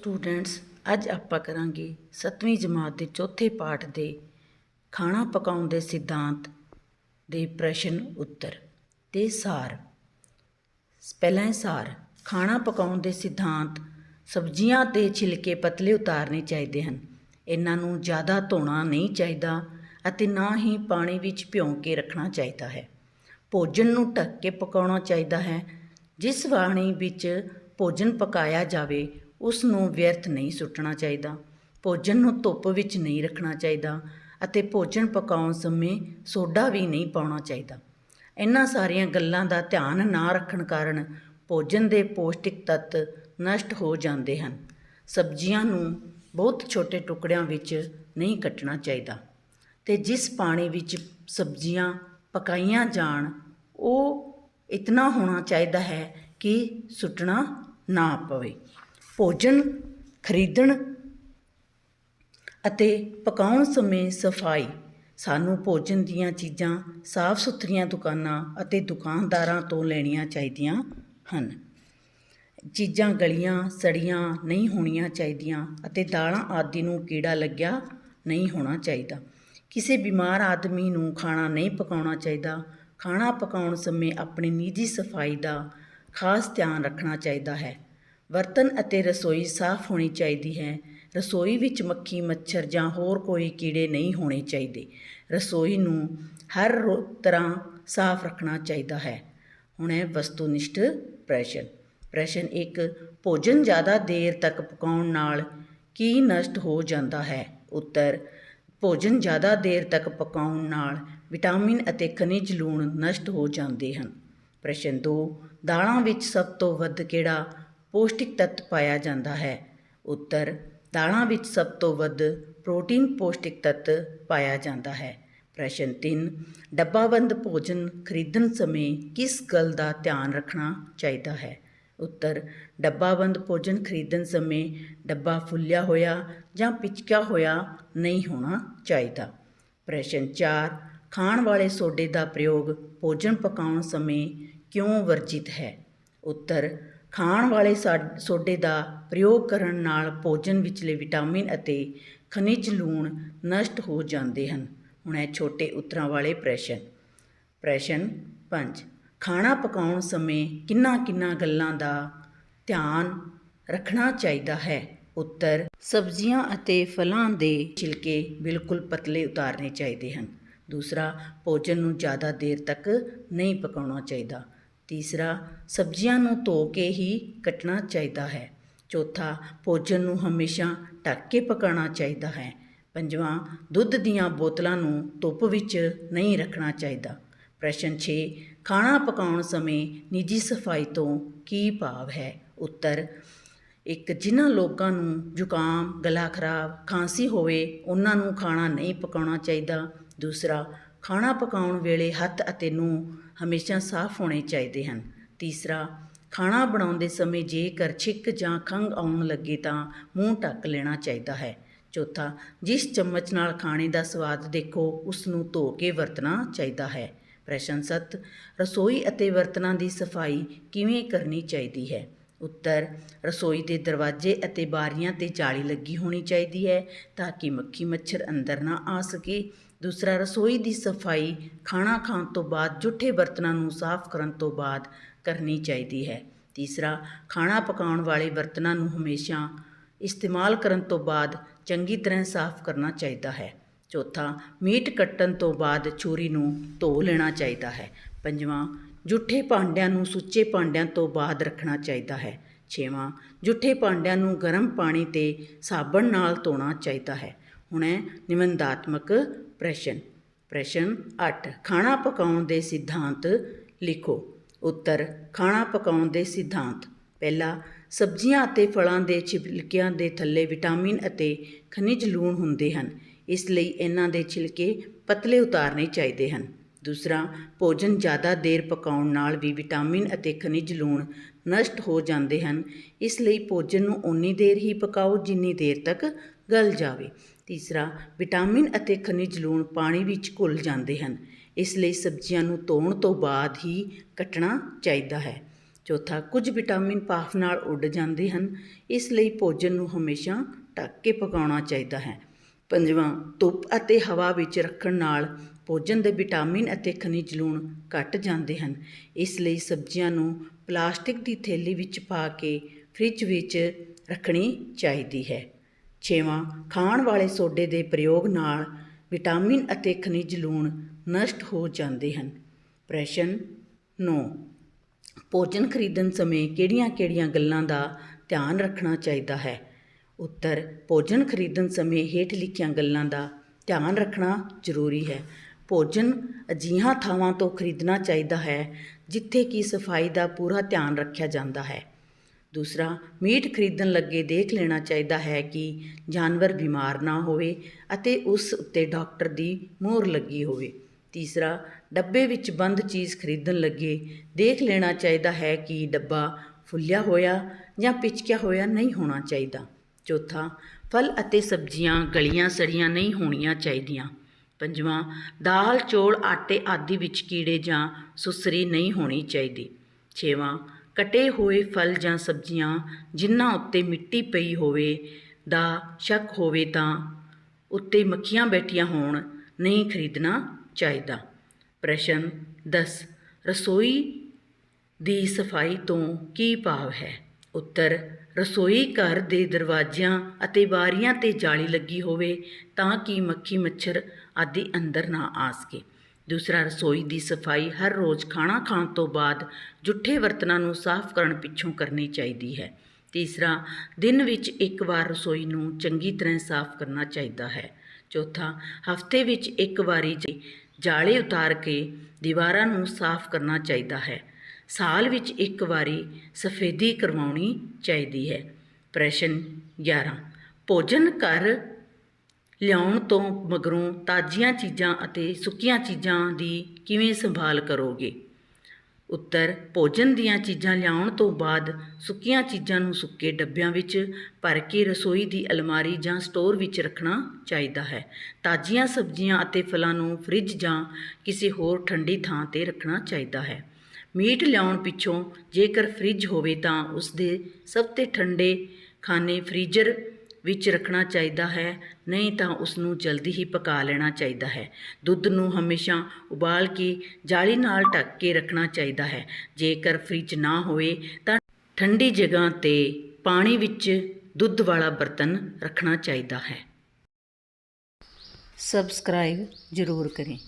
Students, ਅੱਜ ਆਪਾਂ ਕਰਾਂਗੇ 7ਵੀਂ ਜਮਾਤ ਦੇ ਚੌਥੇ ਪਾਠ ਦੇ ਖਾਣਾ ਪਕਾਉਣ ਦੇ ਸਿਧਾਂਤ ਦੇ ਪ੍ਰਸ਼ਨ ਉੱਤਰ ਤੇ ਸਾਰ। ਪਹਿਲਾਂ ਹੈ ਸਾਰ, ਖਾਣਾ ਪਕਾਉਣ ਦੇ ਸਿਧਾਂਤ ਸਬਜ਼ੀਆਂ ਤੇ ਛਿਲਕੇ ਪਤਲੇ ਉਤਾਰਨੇ ਚਾਹੀਦੇ ਹਨ। ਇਹਨਾਂ ਨੂੰ ਜ਼ਿਆਦਾ ਧੋਣਾ ਨਹੀਂ ਚਾਹੀਦਾ ਅਤੇ ਨਾ ਹੀ ਪਾਣੀ ਵਿੱਚ ਭਿਉਂ ਕੇ ਰੱਖਣਾ ਚਾਹੀਦਾ ਹੈ। ਭੋਜਨ ਨੂੰ ਢੱਕ ਕੇ ਪਕਾਉਣਾ ਚਾਹੀਦਾ ਹੈ, ਜਿਸ ਵਾਣੀ ਵਿੱਚ ਭੋਜਨ ਪਕਾਇਆ ਜਾਵੇ ਉਸ ਨੂੰ ਵਿਅਰਥ ਨਹੀਂ ਸੁੱਟਣਾ ਚਾਹੀਦਾ, ਭੋਜਨ ਨੂੰ ਧੁੱਪ ਵਿੱਚ ਨਹੀਂ ਰੱਖਣਾ ਚਾਹੀਦਾ ਅਤੇ ਭੋਜਨ ਪਕਾਉਣ ਸਮੇਂ ਸੋਡਾ ਵੀ ਨਹੀਂ ਪਾਉਣਾ ਚਾਹੀਦਾ। ਇਹਨਾਂ ਸਾਰੀਆਂ ਗੱਲਾਂ ਦਾ ਧਿਆਨ ਨਾ ਰੱਖਣ ਕਾਰਨ ਭੋਜਨ ਦੇ ਪੌਸ਼ਟਿਕ ਤੱਤ ਨਸ਼ਟ ਹੋ ਜਾਂਦੇ ਹਨ। ਸਬਜ਼ੀਆਂ ਨੂੰ ਬਹੁਤ ਛੋਟੇ ਟੁਕੜਿਆਂ ਵਿੱਚ ਨਹੀਂ ਕੱਟਣਾ ਚਾਹੀਦਾ ਤੇ ਜਿਸ ਪਾਣੀ ਵਿੱਚ ਸਬਜ਼ੀਆਂ ਪਕਾਈਆਂ ਜਾਣ, ਉਹ ਇਤਨਾ ਹੋਣਾ ਚਾਹੀਦਾ ਹੈ ਕਿ ਸੁੱਟਣਾ ਨਾ ਪਵੇ। ਭੋਜਨ, ਖਰੀਦਣ ਅਤੇ ਪਕਾਉਣ ਸਮੇਂ ਸਫ਼ਾਈ। ਸਾਨੂੰ ਭੋਜਨ ਦੀਆਂ ਚੀਜ਼ਾਂ ਸਾਫ਼ ਸੁਥਰੀਆਂ ਦੁਕਾਨਾਂ ਅਤੇ ਦੁਕਾਨਦਾਰਾਂ ਤੋਂ ਲੈਣੀਆਂ ਚਾਹੀਦੀਆਂ ਹਨ। ਚੀਜ਼ਾਂ ਗਲੀਆਂ, ਸੜੀਆਂ ਨਹੀਂ ਹੋਣੀਆਂ ਚਾਹੀਦੀਆਂ ਅਤੇ ਦਾਲਾਂ ਆਦਿ ਨੂੰ ਕੀੜਾ ਲੱਗਿਆ ਨਹੀਂ ਹੋਣਾ ਚਾਹੀਦਾ। ਕਿਸੇ ਬਿਮਾਰ ਆਦਮੀ ਨੂੰ ਖਾਣਾ ਨਹੀਂ ਪਕਾਉਣਾ ਚਾਹੀਦਾ। ਖਾਣਾ ਪਕਾਉਣ ਸਮੇਂ ਆਪਣੀ ਨਿੱਜੀ ਸਫ਼ਾਈ ਦਾ ਖਾਸ ਧਿਆਨ ਰੱਖਣਾ ਚਾਹੀਦਾ ਹੈ। ਬਰਤਨ ਅਤੇ ਰਸੋਈ ਸਾਫ਼ ਹੋਣੀ ਚਾਹੀਦੀ ਹੈ। ਰਸੋਈ ਵਿੱਚ ਮੱਖੀ, ਮੱਛਰ ਜਾਂ ਹੋਰ ਕੋਈ ਕੀੜੇ ਨਹੀਂ ਹੋਣੇ ਚਾਹੀਦੇ। ਰਸੋਈ ਨੂੰ ਹਰ ਰੋ- ਤਰ੍ਹਾਂ ਸਾਫ਼ ਰੱਖਣਾ ਚਾਹੀਦਾ ਹੈ। ਹੁਣ ਹੈ ਵਸਤੂਨਿਸ਼ਟ ਪ੍ਰੈਸ਼ਨ। ਪ੍ਰਸ਼ਨ ਇੱਕ, ਭੋਜਨ ਜ਼ਿਆਦਾ ਦੇਰ ਤੱਕ ਪਕਾਉਣ ਨਾਲ ਕੀ ਨਸ਼ਟ ਹੋ ਜਾਂਦਾ ਹੈ? ਉੱਤਰ, ਭੋਜਨ ਜ਼ਿਆਦਾ ਦੇਰ ਤੱਕ ਪਕਾਉਣ ਨਾਲ ਵਿਟਾਮਿਨ ਅਤੇ ਖਣਿਜ ਲੂਣ ਨਸ਼ਟ ਹੋ ਜਾਂਦੇ ਹਨ। ਪ੍ਰਸ਼ਨ 2 ਦਾਲਾਂ ਵਿੱਚ ਸਭ ਤੋਂ ਵੱਧ ਕਿਹੜਾ ਪੌਸ਼ਟਿਕ ਤੱਤ ਪਾਇਆ ਜਾਂਦਾ ਹੈ। ਉੱਤਰ, ਦਾਲਾਂ ਵਿੱਚ ਸਭ ਤੋਂ ਵੱਧ ਪ੍ਰੋਟੀਨ ਪੌਸ਼ਟਿਕ ਤੱਤ ਪਾਇਆ ਜਾਂਦਾ ਹੈ। ਪ੍ਰਸ਼ਨ 3 ਡੱਬਾਬੰਦ ਭੋਜਨ ਖਰੀਦਣ ਸਮੇਂ ਕਿਸ ਗੱਲ ਦਾ ਧਿਆਨ ਰੱਖਣਾ ਚਾਹੀਦਾ ਹੈ? ਉੱਤਰ, ਡੱਬਾਬੰਦ ਭੋਜਨ ਖਰੀਦਣ ਸਮੇਂ ਡੱਬਾ ਫੁੱਲਿਆ ਹੋਇਆ ਜਾਂ ਪਿਚਕਿਆ ਹੋਇਆ ਨਹੀਂ ਹੋਣਾ ਚਾਹੀਦਾ। ਪ੍ਰਸ਼ਨ 4 ਖਾਣ ਵਾਲੇ ਸੋਡੇ ਦਾ ਪ੍ਰਯੋਗ ਭੋਜਨ ਪਕਾਉਣ ਸਮੇਂ ਕਿਉਂ ਵਰਜਿਤ ਹੈ? ਉੱਤਰ ਖਾਣ ਵਾਲੇ ਸਾ- ਸੋਡੇ ਦਾ ਪ੍ਰਯੋਗ ਕਰਨ ਨਾਲ ਭੋਜਨ ਵਿਚਲੇ ਵਿਟਾਮਿਨ ਅਤੇ ਖਣਿਜ ਲੂਣ ਨਸ਼ਟ ਹੋ ਜਾਂਦੇ ਹਨ। ਹੁਣ ਇਹ ਛੋਟੇ ਉੱਤਰਾਂ ਵਾਲੇ ਪ੍ਰਸ਼ਨ। ਪ੍ਰਸ਼ਨ 5 ਖਾਣਾ ਪਕਾਉਣ ਸਮੇਂ ਕਿੰਨਾ ਕਿੰਨਾ ਗੱਲਾਂ ਦਾ ਧਿਆਨ ਰੱਖਣਾ ਚਾਹੀਦਾ ਹੈ? ਉੱਤਰ, ਸਬਜ਼ੀਆਂ ਅਤੇ ਫਲਾਂ ਦੇ ਛਿਲਕੇ ਬਿਲਕੁਲ ਪਤਲੇ ਉਤਾਰਨੇ ਚਾਹੀਦੇ ਹਨ। ਦੂਸਰਾ, ਭੋਜਨ ਨੂੰ ਜ਼ਿਆਦਾ ਦੇਰ ਤੱਕ ਨਹੀਂ ਪਕਾਉਣਾ ਚਾਹੀਦਾ। ਤੀਸਰਾ, ਸਬਜ਼ੀਆਂ ਨੂੰ ਧੋ ਕੇ ਹੀ ਕੱਟਣਾ ਚਾਹੀਦਾ ਹੈ। ਚੌਥਾ, ਭੋਜਨ ਨੂੰ ਹਮੇਸ਼ਾ ਢੱਕ ਕੇ ਪਕਾਉਣਾ ਚਾਹੀਦਾ ਹੈ। ਪੰਜਵਾਂ, ਦੁੱਧ ਦੀਆਂ ਬੋਤਲਾਂ ਨੂੰ ਧੁੱਪ ਵਿੱਚ ਨਹੀਂ ਰੱਖਣਾ ਚਾਹੀਦਾ। ਪ੍ਰਸ਼ਨ 6 ਖਾਣਾ ਪਕਾਉਣ ਸਮੇਂ ਨਿੱਜੀ ਸਫ਼ਾਈ ਤੋਂ ਕੀ ਭਾਵ ਹੈ? ਉੱਤਰ, ਇੱਕ, ਜਿਨ੍ਹਾਂ ਲੋਕਾਂ ਨੂੰ ਜ਼ੁਕਾਮ, ਗਲਾ ਖਰਾਬ, ਖਾਂਸੀ ਹੋਵੇ, ਉਹਨਾਂ ਨੂੰ ਖਾਣਾ ਨਹੀਂ ਪਕਾਉਣਾ ਚਾਹੀਦਾ। ਦੂਸਰਾ, ਖਾਣਾ ਪਕਾਉਣ ਵੇਲੇ ਹੱਥ ਅਤੇ ਨੂੰ ਹਮੇਸ਼ਾ ਸਾਫ਼ ਹੋਣੇ ਚਾਹੀਦੇ ਹਨ। ਤੀਸਰਾ, ਖਾਣਾ ਬਣਾਉਂਦੇ ਸਮੇਂ ਜੇਕਰ ਛਿੱਕ ਜਾਂ ਖੰਘ ਆਉਣ ਲੱਗੇ ਤਾਂ ਮੂੰਹ ਢੱਕ ਲੈਣਾ ਚਾਹੀਦਾ ਹੈ। ਚੌਥਾ, ਜਿਸ ਚਮਚ ਨਾਲ ਖਾਣੇ ਦਾ ਸਵਾਦ ਦੇਖੋ ਉਸ ਨੂੰ ਧੋ ਕੇ ਵਰਤਣਾ ਚਾਹੀਦਾ ਹੈ। ਪ੍ਰਸ਼ਨ 7 ਰਸੋਈ ਅਤੇ ਬਰਤਨਾਂ ਦੀ ਸਫ਼ਾਈ ਕਿਵੇਂ ਕਰਨੀ ਚਾਹੀਦੀ ਹੈ? ਉੱਤਰ, ਰਸੋਈ ਦੇ ਦਰਵਾਜ਼ੇ ਅਤੇ ਬਾਰੀਆਂ ਤੇ ਜਾਲੀ ਲੱਗੀ ਹੋਣੀ ਚਾਹੀਦੀ ਹੈ ਤਾਂ ਕਿ ਮੱਖੀ ਮੱਛਰ ਅੰਦਰ ਨਾ ਆ ਸਕੇ ਦੂਸਰਾ, ਰਸੋਈ ਦੀ ਸਫ਼ਾਈ ਖਾਣਾ ਖਾਣ ਤੋਂ ਬਾਅਦ ਜੂਠੇ ਬਰਤਨਾਂ ਨੂੰ ਸਾਫ਼ ਕਰਨ ਤੋਂ ਬਾਅਦ ਕਰਨੀ ਚਾਹੀਦੀ ਹੈ। ਤੀਸਰਾ, ਖਾਣਾ ਪਕਾਉਣ ਵਾਲੇ ਬਰਤਨਾਂ ਨੂੰ ਹਮੇਸ਼ਾ ਇਸਤੇਮਾਲ ਕਰਨ ਤੋਂ ਬਾਅਦ ਚੰਗੀ ਤਰ੍ਹਾਂ ਸਾਫ਼ ਕਰਨਾ ਚਾਹੀਦਾ ਹੈ। ਚੌਥਾ, ਮੀਟ ਕੱਟਣ ਤੋਂ ਬਾਅਦ ਛੁਰੀ ਨੂੰ ਧੋ ਲੈਣਾ ਚਾਹੀਦਾ ਹੈ। ਪੰਜਵਾਂ, ਜੂਠੇ ਭਾਂਡਿਆਂ ਨੂੰ ਸੁੱਚੇ ਭਾਂਡਿਆਂ ਤੋਂ ਬਾਅਦ ਰੱਖਣਾ ਚਾਹੀਦਾ ਹੈ। ਛੇਵਾਂ, ਜੂਠੇ ਭਾਂਡਿਆਂ ਨੂੰ ਗਰਮ ਪਾਣੀ ਤੇ ਸਾਬਣ ਨਾਲ ਧੋਣਾ ਚਾਹੀਦਾ ਹੈ। ਹੁਣ ਹੈ ਨਿਬੰਧਾਤਮਕ ਪ੍ਰਸ਼ਨ। ਪ੍ਰਸ਼ਨ 8 ਖਾਣਾ ਪਕਾਉਣ ਦੇ ਸਿਧਾਂਤ ਲਿਖੋ। ਉੱਤਰ, ਖਾਣਾ ਪਕਾਉਣ ਦੇ ਸਿਧਾਂਤ। ਪਹਿਲਾ, ਸਬਜ਼ੀਆਂ ਅਤੇ ਫਲਾਂ ਦੇ ਛਿਲਕਿਆਂ ਦੇ ਥੱਲੇ ਵਿਟਾਮਿਨ ਅਤੇ ਖਣਿਜ ਲੂਣ ਹੁੰਦੇ ਹਨ। ਇਸ ਲਈ ਇਹਨਾਂ ਦੇ ਛਿਲਕੇ ਪਤਲੇ ਉਤਾਰਨੇ ਚਾਹੀਦੇ ਹਨ। ਦੂਸਰਾ, ਭੋਜਨ ਜ਼ਿਆਦਾ ਦੇਰ ਪਕਾਉਣ ਨਾਲ ਵੀ ਵਿਟਾਮਿਨ ਅਤੇ ਖਣਿਜ ਲੂਣ ਨਸ਼ਟ ਹੋ ਜਾਂਦੇ ਹਨ। ਇਸ ਲਈ ਭੋਜਨ ਨੂੰ ਓਨੀ ਦੇਰ ਹੀ ਪਕਾਓ ਜਿੰਨੀ ਦੇਰ ਤੱਕ ਗਲ ਜਾਵੇ। ਤੀਸਰਾ, ਵਿਟਾਮਿਨ ਅਤੇ ਖਣਿਜ ਲੂਣ ਪਾਣੀ ਵਿੱਚ ਘੁਲ ਜਾਂਦੇ ਹਨ। ਇਸ ਲਈ ਸਬਜ਼ੀਆਂ ਨੂੰ ਧੋਣ ਤੋਂ ਬਾਅਦ ਹੀ ਕੱਟਣਾ ਚਾਹੀਦਾ ਹੈ। ਚੌਥਾ, ਕੁਝ ਵਿਟਾਮਿਨ ਭਾਫ਼ ਨਾਲ ਉੱਡ ਜਾਂਦੇ ਹਨ। ਇਸ ਲਈ ਭੋਜਨ ਨੂੰ ਹਮੇਸ਼ਾ ਢੱਕ ਕੇ ਪਕਾਉਣਾ ਚਾਹੀਦਾ ਹੈ। ਪੰਜਵਾਂ, ਧੁੱਪ ਅਤੇ ਹਵਾ ਵਿੱਚ ਰੱਖਣ ਨਾਲ ਭੋਜਨ ਦੇ ਵਿਟਾਮਿਨ ਅਤੇ ਖਣਿਜ ਲੂਣ ਘਟ ਜਾਂਦੇ ਹਨ। ਇਸ ਲਈ ਸਬਜ਼ੀਆਂ ਨੂੰ ਪਲਾਸਟਿਕ ਦੀ ਥੈਲੀ ਵਿੱਚ ਪਾ ਕੇ ਫ੍ਰਿਜ ਵਿੱਚ ਰੱਖਣੀ ਚਾਹੀਦੀ ਹੈ। ਛੇਵਾਂ, ਖਾਣ ਵਾਲੇ ਸੋਡੇ ਦੇ ਪ੍ਰਯੋਗ ਨਾਲ ਵਿਟਾਮਿਨ ਅਤੇ ਖਣਿਜ ਲੂਣ ਨਸ਼ਟ ਹੋ ਜਾਂਦੇ ਹਨ। ਪ੍ਰਸ਼ਨ 9 ਭੋਜਨ ਖਰੀਦਣ ਸਮੇਂ ਕਿਹੜੀਆਂ-ਕਿਹੜੀਆਂ ਗੱਲਾਂ ਦਾ ਧਿਆਨ ਰੱਖਣਾ ਚਾਹੀਦਾ ਹੈ? ਉੱਤਰ, ਭੋਜਨ ਖਰੀਦਣ ਸਮੇਂ ਹੇਠ ਲਿਖੀਆਂ ਗੱਲਾਂ ਦਾ ਧਿਆਨ ਰੱਖਣਾ ਜ਼ਰੂਰੀ ਹੈ। ਭੋਜਨ ਅਜਿਹੀਆਂ ਥਾਵਾਂ ਤੋਂ ਖਰੀਦਣਾ ਚਾਹੀਦਾ ਹੈ ਜਿੱਥੇ ਕਿ ਸਫ਼ਾਈ ਦਾ ਪੂਰਾ ਧਿਆਨ ਰੱਖਿਆ ਜਾਂਦਾ ਹੈ। ਦੂਸਰਾ, ਮੀਟ ਖਰੀਦਣ ਲੱਗੇ ਦੇਖ ਲੈਣਾ ਚਾਹੀਦਾ ਹੈ ਕਿ ਜਾਨਵਰ ਬਿਮਾਰ ਨਾ ਹੋਵੇ ਅਤੇ ਉਸ ਉੱਤੇ ਡਾਕਟਰ ਦੀ ਮੋਹਰ ਲੱਗੀ ਹੋਵੇ। ਤੀਸਰਾ, ਡੱਬੇ ਵਿੱਚ ਬੰਦ ਚੀਜ਼ ਖਰੀਦਣ ਲੱਗੇ ਦੇਖ ਲੈਣਾ ਚਾਹੀਦਾ ਹੈ ਕਿ ਡੱਬਾ ਫੁੱਲਿਆ ਹੋਇਆ ਜਾਂ ਪਿਚਕਿਆ ਹੋਇਆ ਨਹੀਂ ਹੋਣਾ ਚਾਹੀਦਾ। ਚੌਥਾ, ਫਲ ਅਤੇ ਸਬਜ਼ੀਆਂ ਗਲੀਆਂ ਸੜੀਆਂ ਨਹੀਂ ਹੋਣੀਆਂ ਚਾਹੀਦੀਆਂ। ਪੰਜਵਾਂ, ਦਾਲ, ਚੌਲ, ਆਟੇ ਆਦਿ ਵਿੱਚ ਕੀੜੇ ਜਾਂ ਸੁਸਰੀ ਨਹੀਂ ਹੋਣੀ ਚਾਹੀਦੀ। ਛੇਵਾਂ ਕਟੇ ਹੋਏ ਫਲ ਜਾਂ ਸਬਜ਼ੀਆਂ ਜਿਨ੍ਹਾਂ ਉੱਤੇ ਮਿੱਟੀ ਪਈ ਹੋਵੇ ਦਾ ਸ਼ੱਕ ਹੋਵੇ ਤਾਂ ਉੱਤੇ ਮੱਖੀਆਂ ਬੈਠੀਆਂ ਹੋਣ ਨਹੀਂ ਖਰੀਦਣਾ ਚਾਹੀਦਾ। ਪ੍ਰਸ਼ਨ 10 ਰਸੋਈ ਦੀ ਸਫ਼ਾਈ ਤੋਂ ਕੀ ਭਾਵ ਹੈ? ਉੱਤਰ, ਰਸੋਈ ਘਰ ਦੇ ਦਰਵਾਜ਼ਿਆਂ ਅਤੇ ਬਾਰੀਆਂ ਤੇ ਜਾਲੀ ਲੱਗੀ ਹੋਵੇ ਤਾਂ ਕਿ ਮੱਖੀ ਮੱਛਰ ਆਦਿ ਅੰਦਰ ਨਾ ਆ ਸਕੇ। ਦੂਸਰਾ ਰਸੋਈ ਦੀ ਸਫ਼ਾਈ ਹਰ ਰੋਜ਼ ਖਾਣਾ ਖਾਣ ਤੋਂ ਬਾਅਦ ਜੁੱਠੇ ਬਰਤਨਾਂ ਨੂੰ ਸਾਫ਼ ਕਰਨ ਪਿੱਛੋਂ ਕਰਨੀ ਚਾਹੀਦੀ ਹੈ। ਤੀਸਰਾ, ਦਿਨ ਵਿੱਚ ਇੱਕ ਵਾਰ ਰਸੋਈ ਨੂੰ ਚੰਗੀ ਤਰ੍ਹਾਂ ਸਾਫ਼ ਕਰਨਾ ਚਾਹੀਦਾ ਹੈ। ਚੌਥਾ, ਹਫ਼ਤੇ ਵਿੱਚ ਇੱਕ ਵਾਰੀ ਜ- ਜਾਲੇ ਉਤਾਰ ਕੇ ਦੀਵਾਰਾਂ ਨੂੰ ਸਾਫ਼ ਕਰਨਾ ਚਾਹੀਦਾ ਹੈ। ਸਾਲ ਵਿੱਚ ਇੱਕ ਵਾਰੀ ਸਫੇਦੀ ਕਰਵਾਉਣੀ ਚਾਹੀਦੀ ਹੈ। ਪ੍ਰਸ਼ਨ 11 ਭੋਜਨ ਘਰ ਲਿਆਉਣ ਤੋਂ ਮਗਰੋਂ ਤਾਜ਼ੀਆਂ ਚੀਜ਼ਾਂ ਅਤੇ ਸੁੱਕੀਆਂ ਚੀਜ਼ਾਂ ਦੀ ਕਿਵੇਂ ਸੰਭਾਲ ਕਰੋਗੇ? ਉੱਤਰ, ਭੋਜਨ ਦੀਆਂ ਚੀਜ਼ਾਂ ਲਿਆਉਣ ਤੋਂ ਬਾਅਦ ਸੁੱਕੀਆਂ ਚੀਜ਼ਾਂ ਨੂੰ ਸੁੱਕੇ ਡੱਬਿਆਂ ਵਿੱਚ ਭਰ ਕੇ ਰਸੋਈ ਦੀ ਅਲਮਾਰੀ ਜਾਂ ਸਟੋਰ ਵਿੱਚ ਰੱਖਣਾ ਚਾਹੀਦਾ ਹੈ। ਤਾਜ਼ੀਆਂ ਸਬਜ਼ੀਆਂ ਅਤੇ ਫਲਾਂ ਨੂੰ ਫ੍ਰਿਜ ਜਾਂ ਕਿਸੇ ਹੋਰ ਠੰਡੀ ਥਾਂ ਤੇ ਰੱਖਣਾ ਚਾਹੀਦਾ ਹੈ। ਮੀਟ ਲਿਆਉਣ ਪਿੱਛੋਂ ਜੇਕਰ ਫ੍ਰਿਜ ਹੋਵੇ ਤਾਂ ਉਸ ਦੇ ਸਭ ਤੋਂ ਠੰਡੇ ਖਾਣੇ ਫ੍ਰੀਜ਼ਰ ਵਿੱਚ ਰੱਖਣਾ ਚਾਹੀਦਾ ਹੈ, ਨਹੀਂ ਤਾਂ ਉਸ ਨੂੰ ਜਲਦੀ ਹੀ ਪਕਾ ਲੈਣਾ ਚਾਹੀਦਾ ਹੈ। ਦੁੱਧ ਨੂੰ ਹਮੇਸ਼ਾ ਉਬਾਲ ਕੇ ਜਾਲੀ ਨਾਲ ਢੱਕ ਕੇ ਰੱਖਣਾ ਚਾਹੀਦਾ ਹੈ। ਜੇਕਰ ਫ੍ਰਿਜ ਨਾ ਹੋਵੇ ਤਾਂ ਠੰਡੀ ਜਗ੍ਹਾ ਤੇ ਪਾਣੀ ਵਿੱਚ ਦੁੱਧ ਵਾਲਾ ਬਰਤਨ ਰੱਖਣਾ ਚਾਹੀਦਾ ਹੈ। ਸਬਸਕ੍ਰਾਈਬ ਜ਼ਰੂਰ ਕरें